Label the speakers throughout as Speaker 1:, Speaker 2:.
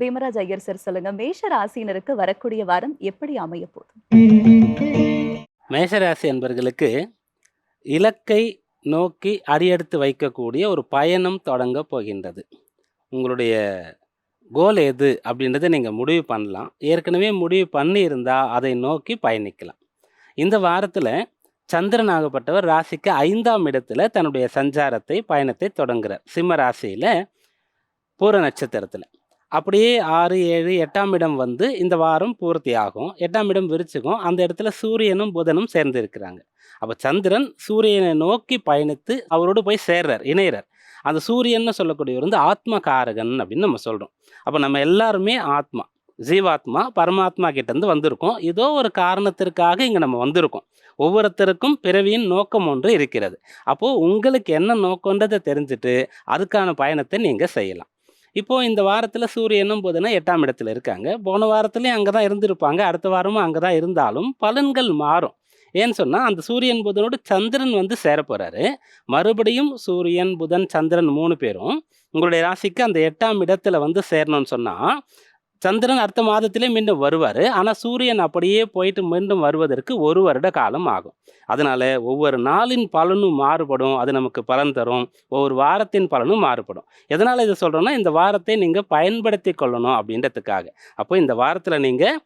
Speaker 1: Bheemaraj Iyer sir சொல்லுங்க மேஷ ராசியினருக்கு வரக்கூடிய வாரம் எப்படி அமைய போதும்
Speaker 2: மேஷராசி என்பர்களுக்கு இலக்கை நோக்கி அடியெடுத்து வைக்கக்கூடிய ஒரு பயணம் தொடங்க போகின்றது. உங்களுடைய கோல் எது அப்படின்றத நீங்கள் முடிவு பண்ணலாம். ஏற்கனவே முடிவு பண்ணியிருந்தால் அதை நோக்கி பயணிக்கலாம். இந்த வாரத்தில் சந்திரன் ஆகப்பட்டவர் ராசிக்கு ஐந்தாம் இடத்துல தன்னுடைய சஞ்சாரத்தை பயணத்தை தொடங்குகிறார் சிம்ம ராசியில் பூர நட்சத்திரத்தில். அப்படியே ஆறு ஏழு எட்டாம் இடம் வந்து இந்த வாரம் பூர்த்தி ஆகும் எட்டாம் இடம் விரிச்சுக்கும் அந்த இடத்துல சூரியனும் புதனும் சேர்ந்து இருக்கிறாங்க. அப்போ சந்திரன் சூரியனை நோக்கி பயணித்து அவரோடு போய் சேர்றார் இணையிறார் அந்த சூரியன்னு சொல்லக்கூடியவர் வந்து ஆத்ம காரகன் அப்படின்னு நம்ம சொல்கிறோம் அப்போ நம்ம எல்லாருமே ஆத்மா ஜீவாத்மா பரமாத்மா கிட்டேருந்து வந்திருக்கோம். ஏதோ ஒரு காரணத்திற்காக இங்கே நம்ம வந்திருக்கோம். ஒவ்வொருத்தருக்கும் பிறவியின் நோக்கம் ஒன்று இருக்கிறது. அப்போது உங்களுக்கு என்ன நோக்கன்றதை தெரிஞ்சுட்டு அதுக்கான பயணத்தை நீங்கள் செய்யலாம். இப்போது இந்த வாரத்தில் சூரியனும் புதனும் எட்டாம் இடத்துல இருக்காங்க. போன வாரத்துலேயும் அங்கே தான் இருந்திருப்பாங்க. அடுத்த வாரமும் அங்கே தான் இருந்தாலும் பலன்கள் மாறும். ஏன்னு சொன்னால் அந்த சூரியன் புதனோடு சந்திரன் வந்து சேரப்போகிறாரு மறுபடியும் சூரியன் புதன் சந்திரன் மூணு பேரும் உங்களுடைய ராசிக்கு அந்த எட்டாம் இடத்துல வந்து சேரணும்னு சொன்னால் சந்திரன் அடுத்த மாதத்திலே மீண்டும் வருவார். ஆனால் சூரியன் அப்படியே போயிட்டு மீண்டும் வருவதற்கு ஒரு வருட காலம் ஆகும். அதனால் ஒவ்வொரு நாளின் பலனும் மாறுபடும். அது நமக்கு பலன் தரும். ஒவ்வொரு வாரத்தின் பலனும் மாறுபடும். எதனால் இதை சொல்கிறோன்னா இந்த வாரத்தை நீங்கள் பயன்படுத்தி கொள்ளணும் அப்படின்றதுக்காக. அப்போ இந்த வாரத்தில் நீங்கள்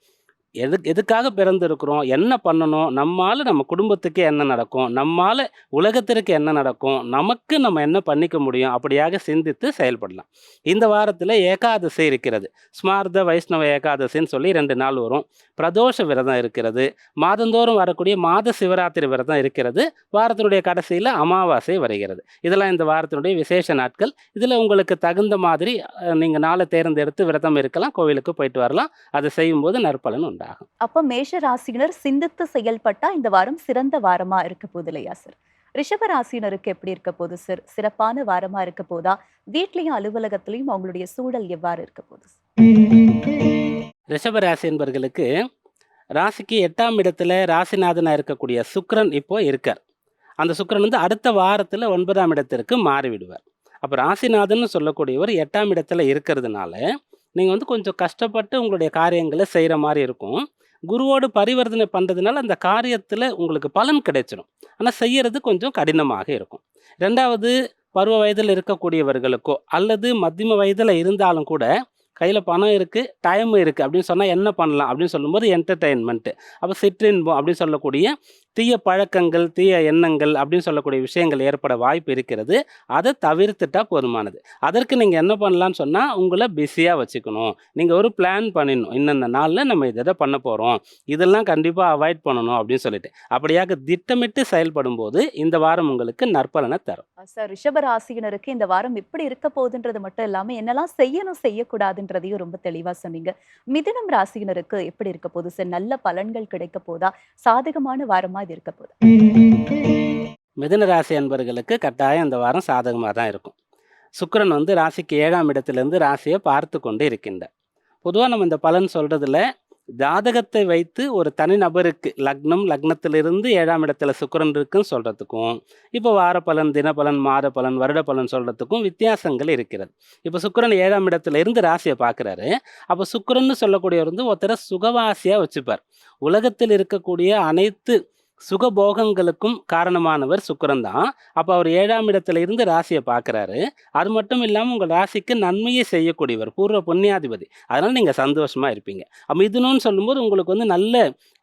Speaker 2: எது எதுக்காக பிறந்திருக்கிறோம்? என்ன பண்ணணும்? நம்மால் நம்ம குடும்பத்துக்கு என்ன நடக்கும்? நம்மால் உலகத்திற்கு என்ன நடக்கும்? நமக்கு நம்ம என்ன பண்ணிக்க முடியும்? அப்படியாக சிந்தித்து செயல்படலாம். இந்த வாரத்தில் ஏகாதசி இருக்கிறது. ஸ்மார்த வைஷ்ணவ ஏகாதசின்னு சொல்லி ரெண்டு நாள் வரும். பிரதோஷ விரதம் இருக்கிறது. மாதந்தோறும் வரக்கூடிய மாத சிவராத்திரி விரதம் இருக்கிறது. வாரத்தினுடைய கடைசியில் அமாவாசை வருகிறது. இதெல்லாம் இந்த வாரத்தினுடைய விசேஷ நாட்கள். இதில் உங்களுக்கு தகுந்த மாதிரி நீங்கள் நாளை தேர்ந்தெடுத்து விரதம் இருக்கலாம். கோவிலுக்கு போயிட்டு வரலாம். அதை செய்யும்போது நற்பலன் உண்டாகும்.
Speaker 1: அப்ப மேஷ ராசியினர் சிந்தித்து செயல்பட்டா இந்த வாரம் சிறந்த வாரமா இருக்க போகுது இல்லையா சார் ரிஷப ராசியினருக்கு எப்படி இருக்க போகுது சார் சிறப்பான வாரமா இருக்க போதா? வீட்லயும் அலுவலகத்திலயும் அவங்களுடைய சூழல் எவ்வாறு இருக்க போகுது
Speaker 2: ரிஷபராசி என்பர்களுக்கு ராசிக்கு எட்டாம் இடத்துல ராசிநாதனாக இருக்கக்கூடிய சுக்கிரன் இப்போ இருக்கார். அந்த சுக்கிரன் வந்து அடுத்த வாரத்தில் ஒன்பதாம் இடத்திற்கு மாறிவிடுவார். அப்போ ராசிநாதன் சொல்லக்கூடியவர் எட்டாம் இடத்துல இருக்கிறதுனால நீங்கள் வந்து கொஞ்சம் கஷ்டப்பட்டு உங்களுடைய காரியங்களை செய்கிற மாதிரி இருக்கும். குருவோடு பரிவர்த்தனை பண்ணுறதுனால அந்த காரியத்தில் உங்களுக்கு பலன் கிடைச்சிடும் ஆனால் செய்கிறது கொஞ்சம் கடினமாக இருக்கும். ரெண்டாவது பருவ வயதில் இருக்கக்கூடியவர்களுக்கோ அல்லது மத்தியம வயதில் இருந்தாலும் கூட கையில் பணம் இருக்குது டைம் இருக்குது அப்படின்னு சொன்னால் என்ன பண்ணலாம் அப்படின்னு சொல்லும்போது என்டர்டெயின்மெண்ட்டு அப்போ சிற்றின்பம் அப்படின்னு சொல்லக்கூடிய தீய பழக்கங்கள் தீய எண்ணங்கள் அப்படின்னு சொல்லக்கூடிய விஷயங்கள் ஏற்பட வாய்ப்பு இருக்கிறது. அதை தவிர்த்துட்டா போதுமானது. அதற்கு நீங்கள் என்ன பண்ணலான்னு சொன்னால் உங்களை பிஸியாக வச்சுக்கணும். நீங்கள் ஒரு பிளான் பண்ணிடணும். இன்னென்ன நாளில் நம்ம இதை இதை பண்ண போகிறோம் இதெல்லாம் கண்டிப்பாக அவாய்ட் பண்ணணும் அப்படின்னு சொல்லிட்டு. அப்படியாக திட்டமிட்டு செயல்படும் போது இந்த வாரம் உங்களுக்கு நற்பலனை தரும்.
Speaker 1: சார் ரிஷப ராசியினருக்கு இந்த வாரம் எப்படி இருக்க போகுதுன்றது மட்டும் இல்லாமல் என்னெல்லாம் செய்யணும் செய்யக்கூடாதுன்றதையும் ரொம்ப தெளிவாக சொன்னீங்க. மிதுனம் ராசியினருக்கு எப்படி இருக்க போகுது? சார் நல்ல பலன்கள் கிடைக்க போதா? சாதகமான வாரமாக இது இருக்க போகுது.
Speaker 2: மிதுன ராசி அன்பர்களுக்கு கட்டாயம் இந்த வாரம் சாதகமாக தான் இருக்கும். சுக்கரன் வந்து ராசிக்கு ஏழாம் இடத்துலேருந்து ராசியை பார்த்து கொண்டு இருக்கின்றார். பொதுவாக நம்ம இந்த பலன் சொல்கிறதுல ஜாதகத்தை வைத்து ஒரு தனிநபருக்கு லக்னம் லக்னத்திலிருந்து ஏழாம் இடத்துல சுக்கரன் இருக்குன்னு சொல்கிறதுக்கும் இப்போ வார பலன் தினபலன் மாத பலன் வருட பலன் சொல்கிறதுக்கும் வித்தியாசங்கள் இருக்கிறது. இப்போ சுக்கிரன் ஏழாம் இடத்துல இருந்து ராசியை பார்க்குறாரு. அப்போ சுக்கரன்னு சொல்லக்கூடியவர் வந்து ஒருத்தரை சுகவாசியாக வச்சுப்பார். உலகத்தில் இருக்கக்கூடிய அனைத்து சுகபோகங்களுக்கும் காரணமானவர் சுக்கரன் தான் அப்போ அவர் ஏழாம் இடத்துல இருந்து ராசியை பார்க்குறாரு. அது மட்டும் இல்லாமல் உங்கள் ராசிக்கு நன்மையை செய்யக்கூடியவர் பூர்வ புண்ணியாதிபதி. அதனால் நீங்கள் சந்தோஷமாக இருப்பீங்க. அப்போ இதுன்னு சொல்லும்போது உங்களுக்கு வந்து நல்ல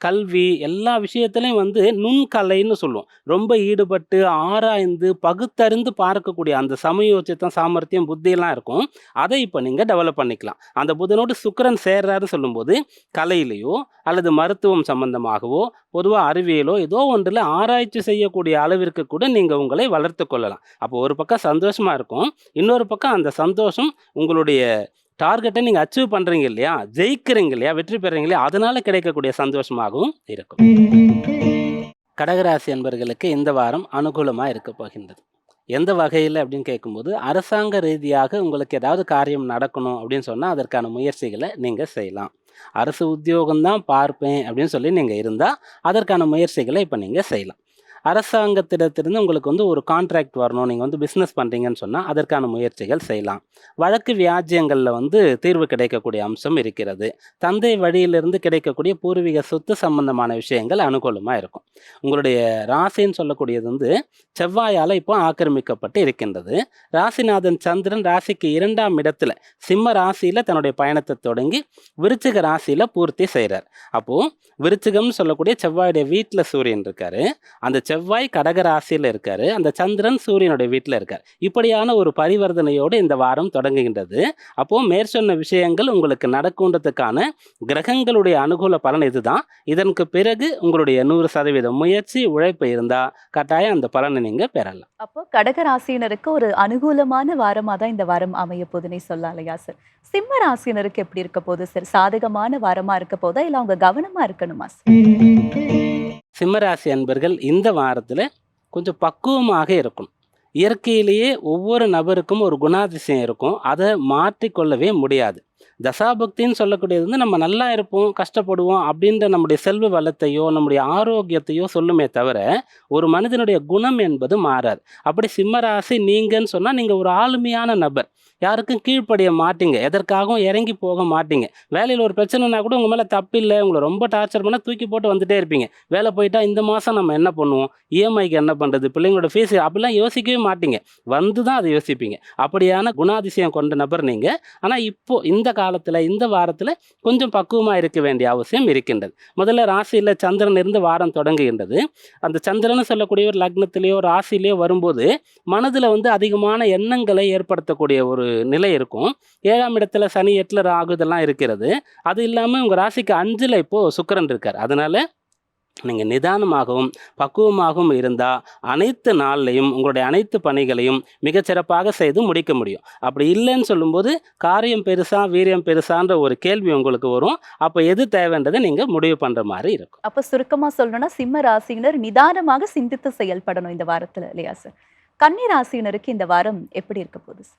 Speaker 2: கல்வி எல்லா விஷயத்துலையும் வந்து நுண்கலைன்னு சொல்லுவோம். ரொம்ப ஈடுபட்டு ஆராய்ந்து பகுத்தறிந்து பார்க்கக்கூடிய அந்த சமயோச்சித்தம் சாமர்த்தியம் புத்தியெல்லாம் இருக்கும். அதை இப்போ நீங்கள் டெவலப் பண்ணிக்கலாம். அந்த புதனோடு சுக்கரன் சேர்றாருன்னு சொல்லும்போது கலையிலையோ அல்லது மருத்துவம் சம்பந்தமாகவோ பொதுவாக அறிவியலோ ஏதோ ஒன்றில் ஆராய்ச்சி செய்யக்கூடிய அளவிற்கு கூட நீங்கள் உங்களை வளர்த்து கொள்ளலாம். அப்போ ஒரு பக்கம் சந்தோஷமாக இருக்கும் இன்னொரு பக்கம் அந்த சந்தோஷம் உங்களுடைய டார்கெட்டை நீங்கள் அச்சீவ் பண்ணுறீங்க இல்லையா ஜெயிக்கிறீங்க இல்லையா வெற்றி பெறீங்க இல்லையா அதனால் கிடைக்கக்கூடிய சந்தோஷமாகவும் இருக்கும். கடகராசி என்பர்களுக்கு இந்த வாரம் அனுகூலமாக இருக்க போகின்றது. எந்த வகையில் அப்படின்னு கேட்கும்போது அரசாங்க ரீதியாக உங்களுக்கு ஏதாவது காரியம் நடக்கணும் அப்படின்னு சொன்னால் அதற்கான முயற்சிகளை நீங்கள் செய்யலாம். அரசு உத்தியோகம்தான் பார்ப்பேன் அப்படின்னு சொல்லி நீங்கள் இருந்தால் அதற்கான முயற்சிகளை இப்போ நீங்கள் செய்யலாம். அரசாங்கத்திடத்திலிருந்து உங்களுக்கு வந்து ஒரு கான்ட்ராக்ட் வரணும். நீங்கள் வந்து பிஸ்னஸ் பண்ணுறீங்கன்னு சொன்னால் அதற்கான முயற்சிகள் செய்யலாம். வழக்கு வியாஜ்யங்களில் வந்து தீர்வு கிடைக்கக்கூடிய அம்சம் இருக்கிறது. தந்தை வழியிலிருந்து கிடைக்கக்கூடிய பூர்வீக சொத்து சம்பந்தமான விஷயங்கள் அனுகூலமாக இருக்கும். உங்களுடைய ராசின்னு சொல்லக்கூடியது வந்து செவ்வாயால் இப்போ ஆக்கிரமிக்கப்பட்டு இருக்கின்றது. ராசிநாதன் சந்திரன் ராசிக்கு இரண்டாம் இடத்துல சிம்ம ராசியில் தன்னுடைய பயணத்தை தொடங்கி விருச்சிக ராசியில் பூர்த்தி செய்கிறார் அப்போது விருச்சிகம்னு சொல்லக்கூடிய செவ்வாயுடைய வீட்டில் சூரியன் இருக்காரு. அந்த செவ்வாய் கடக ராசியில் இருக்காரு. அந்த சந்திரன் சூரியனுடைய வீட்டில் இருக்கார். இப்படியான ஒரு பரிவர்த்தனையோடு இந்த வாரம் தொடங்குகின்றது. அப்போது மேற்சொன்ன விஷயங்கள் உங்களுக்கு நடக்குன்றதுக்கான கிரகங்களுடைய அனுகூல பலன் இதுதான். இதற்கு பிறகு உங்களுடைய நூறு சதவீதம் முயற்சி உழைப்பு இருந்தால் கட்டாயம் அந்த பலனை நீங்கள் பெறலாம்.
Speaker 1: அப்போ கடக ராசியினருக்கு ஒரு அனுகூலமான வாரமாக தான் இந்த வாரம் அமைய போதுன்னு சொல்லலாம் இல்லையா சார் சிம்ம ராசியினருக்கு எப்படி இருக்க போகுது சார் சாதகமான வாரமா இருக்க போதா இல்லை அவங்க கவனமா இருக்கணுமா சார்
Speaker 2: சிம்மராசி அன்பர்கள் இந்த வாரத்தில் கொஞ்சம் பக்குவமாக இருக்கணும். இயற்கையிலேயே ஒவ்வொரு நபருக்கும் ஒரு குணாதிசயம் இருக்கும். அதை மாற்றிக்கொள்ளவே முடியாது. தசாபக்தின்னு சொல்லக்கூடியது வந்து நம்ம நல்லா இருப்போம் கஷ்டப்படுவோம் அப்படின்ற நம்முடைய செல்வ வளத்தையோ நம்முடைய ஆரோக்கியத்தையோ சொல்லுமே தவிர ஒரு மனிதனுடைய குணம் என்பது மாறாது. அப்படி சிம்மராசி நீங்கன்னு சொன்னால் நீங்கள் ஒரு ஆளுமையான நபர். யாருக்கும் கீழ்ப்படிய மாட்டீங்க. எதற்காகவும் இறங்கி போக மாட்டீங்க. வேலையில் ஒரு பிரச்சனைனா கூட உங்கள் மேலே தப்பு இல்லை உங்களை ரொம்ப டார்ச்சர் பண்ணால் தூக்கி போட்டு வந்துட்டே இருப்பீங்க. வேலை போயிட்டா இந்த மாதம் நம்ம என்ன பண்ணுவோம்? இஎம்ஐக்கு என்ன பண்ணுறது பிள்ளைங்களோட ஃபீஸ் அப்படிலாம் யோசிக்கவே மாட்டீங்க. வந்து தான் அதை யோசிப்பீங்க. அப்படியான குணாதிசயம் கொண்ட நபர் நீங்கள் ஆனால் இப்போது இந்த காலத்தில் இந்த வாரத்தில் கொஞ்சம் பக்குவமாக இருக்க வேண்டிய அவசியம் இருக்கின்றது. முதல்ல ராசியில் சந்திரன் இருந்து வாரம் தொடங்குகின்றது. அந்த சந்திரன் சொல்லக்கூடிய ஒரு லக்னத்திலேயோ ராசிலேயோ வரும்போது மனதில் வந்து அதிகமான எண்ணங்களை ஏற்படுத்தக்கூடிய ஒரு நிலை இருக்கும். ஏழாம் இடத்துல சனி எட்டில் ராகு இதெல்லாம் இருக்கிறது. அது இல்லாமல் உங்கள் ராசிக்கு அஞ்சில் இப்போது சுக்கிரன் இருக்கார். அதனால் நீங்கள் நிதானமாகவும் பக்குவமாகவும் இருந்தால் அனைத்து நாள்லையும் உங்களுடைய அனைத்து பணிகளையும் மிகச்சிறப்பாக செய்து முடிக்க முடியும். அப்படி இல்லைன்னு சொல்லும்போது காரியம் பெருசா வீரியம் பெருசான்ற ஒரு கேள்வி உங்களுக்கு வரும். அப்போ எது தேவைன்றதை நீங்கள் முடிவு பண்ணுற மாதிரி இருக்கும்.
Speaker 1: அப்ப சுருக்கமா சொல்லணும்னா சிம்ம ராசியினர் நிதானமாக சிந்தித்து செயல்படணும் இந்த வாரத்துல இல்லையா சார் கன்னி ராசியினருக்கு இந்த வாரம் எப்படி இருக்க போகுது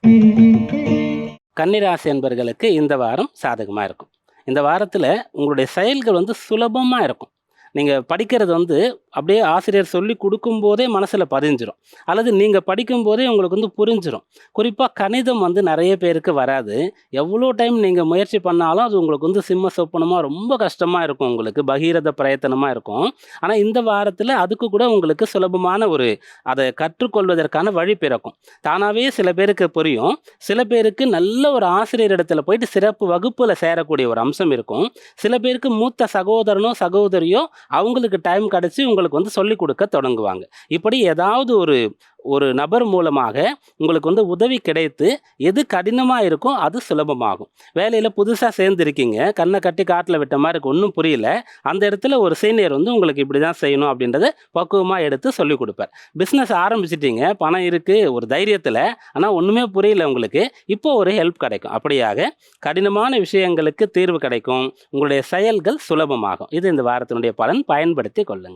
Speaker 2: கன்னிராசி என்பர்களுக்கு இந்த வாரம் சாதகமாக இருக்கும். இந்த வாரத்தில் உங்களுடைய செயல்கள் வந்து சுலபமாக இருக்கும். நீங்கள் படிக்கிறது வந்து அப்படியே ஆசிரியர் சொல்லி கொடுக்கும்போதே மனசில் பதிஞ்சிரும். அல்லது நீங்கள் படிக்கும்போதே உங்களுக்கு வந்து புரிஞ்சிடும் குறிப்பாக கணிதம் வந்து நிறைய பேருக்கு வராது. எவ்வளோ டைம் நீங்கள் முயற்சி பண்ணாலும் அது உங்களுக்கு வந்து சிம்ம சொப்பனமாக ரொம்ப கஷ்டமாக இருக்கும் உங்களுக்கு. பகீரத பிரயத்தனமாக இருக்கும். ஆனால் இந்த வாரத்தில் அதுக்கு கூட உங்களுக்கு சுலபமான ஒரு அதை கற்றுக்கொள்வதற்கான வழி பிறக்கும். தானாகவே சில பேருக்கு புரியும். சில பேருக்கு நல்ல ஒரு ஆசிரியர் இடத்துல போயிட்டு சிறப்பு வகுப்பில் சேரக்கூடிய ஒரு அம்சம் இருக்கும். சில பேருக்கு மூத்த சகோதரனோ சகோதரியோ அவங்களுக்கு டைம் கிடச்சி உங்களுக்கு உங்களுக்கு வந்து சொல்லிக் கொடுக்க தொடங்குவாங்க. இப்படி ஏதாவது ஒரு ஒரு நபர் மூலமாக உங்களுக்கு வந்து உதவி கிடைத்து எது கடினமாக இருக்கோ அது சுலபமாகும். வேலையில் புதுசாக சேர்ந்துருக்கீங்க கண்ணை கட்டி காட்டில் விட்ட மாதிரி இருக்கு ஒன்றும் புரியல. அந்த இடத்துல ஒரு சீனியர் வந்து உங்களுக்கு இப்படி தான் செய்யணும் அப்படின்றத பக்குவமாக எடுத்து சொல்லிக் கொடுப்பார். பிஸ்னஸ் ஆரம்பிச்சிட்டீங்க பணம் இருக்குது ஒரு தைரியத்தில் ஆனால் ஒன்றுமே புரியல உங்களுக்கு. இப்போ ஒரு ஹெல்ப் கிடைக்கும். அப்படியாக கடினமான விஷயங்களுக்கு தீர்வு கிடைக்கும். உங்களுடைய செயல்கள் சுலபமாகும். இது இந்த வாரத்தினுடைய பலன். பயன்படுத்தி கொள்ளுங்கள்